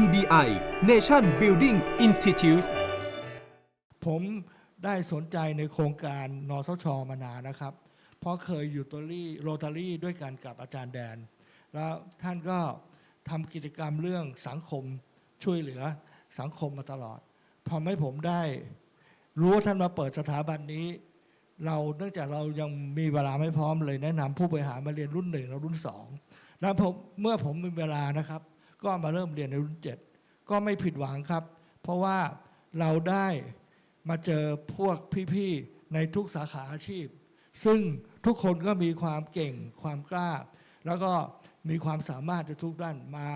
NBI Nation Building Institute ผมได้สนใจในโครงการนสชมานานนะครับ เพราะเคยอยู่ตัวรี่โรตารี่ด้วยกันกับอาจารย์แดน แล้วท่านก็ทำกิจกรรมเรื่องสังคมช่วยเหลือสังคมมาตลอดทำให้ผมได้ รู้ว่าท่านมาเปิดสถาบันนี้ เราเนื่องจากเรายังมีเวลาไม่พร้อมเลยแนะนำผู้บริหารมาเรียนรุ่นหนึ่งและรุ่นสองแล้วผมเมื่อผมมีเวลานะครับ ก็มาเริ่มเรียนในรุ่นเจ็ดก็ไม่ผิดหวังครับ เพราะว่าเราได้มาเจอพวกพี่ๆในทุกสาขาอาชีพ ซึ่งทุกคนก็มีความเก่งความกล้า แล้วก็มีความสามารถในทุกด้านมา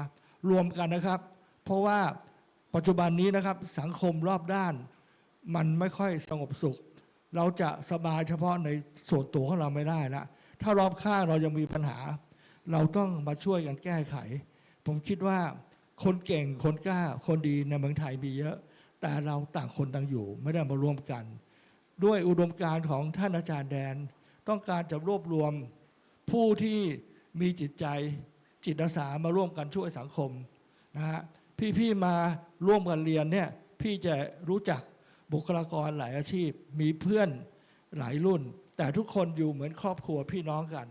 รวมกันนะครับ เพราะว่าปัจจุบันนี้นะครับสังคมรอบด้าน มันไม่ค่อยสงบสุข เราจะสบายเฉพาะในส่วนตัวของเราไม่ได้ละถ้ารอบข้างเรายังมีปัญหา เราต้องมาช่วยกันแก้ไข ผมคิดว่าคนเก่งคนกล้าคนดีในเมืองไทยมีเยอะ แต่เราต่างคนต่างอยู่ ไม่ได้มารวมกัน ด้วยอุดมการณ์ของท่านอาจารย์แดน ต้องการจะรวบรวมผู้ที่มีจิตใจจิตอาสามาร่วมกันช่วยสังคมนะฮะพี่ๆมาร่วมกันเรียนเนี่ยพี่จะรู้จักบุคลากรหลายอาชีพ มีเพื่อนหลายรุ่น แต่ทุกคนอยู่เหมือนครอบครัวพี่น้องกัน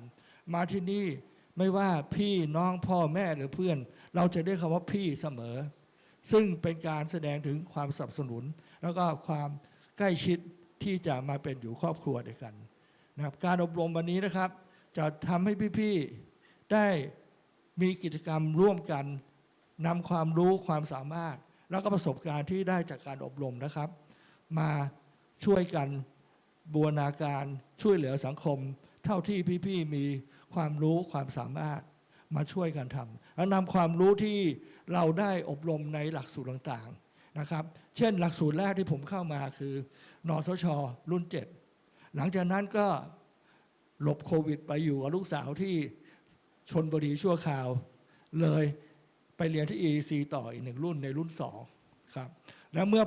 มาที่นี่ ไม่ว่าพี่น้องพ่อแม่หรือเพื่อน เราจะเรียกคำว่าพี่เสมอ ซึ่งเป็นการแสดงถึงความสนับสนุน แล้วก็ความใกล้ชิดที่จะมาเป็นอยู่ครอบครัวเดียวกันนะครับการอบรมวันนี้นะครับ จะทำให้พี่ๆได้มีกิจกรรมร่วมกันนำความรู้ความสามารถ แล้วก็ประสบการณ์ที่ได้จากการอบรมนะครับ มาช่วยกันบูรณาการช่วยเหลือสังคม เท่าที่พี่ๆมีความรู้ความสามารถมาช่วยกันทำแล้วนำความรู้ที่เราได้อบรมในหลักสูตรต่างๆนะครับ เช่น หลักสูตรแรกที่ผมเข้ามาคือนอสช รุ่น 7 หลังจากนั้นก็หลบโควิด ไปอยู่กับลูกสาวที่ชนบุรีชั่วคราว เลยไปเรียนที่ EC ต่ออีกหนึ่งรุ่นในรุ่น 2 ครับ แล้วเมื่อ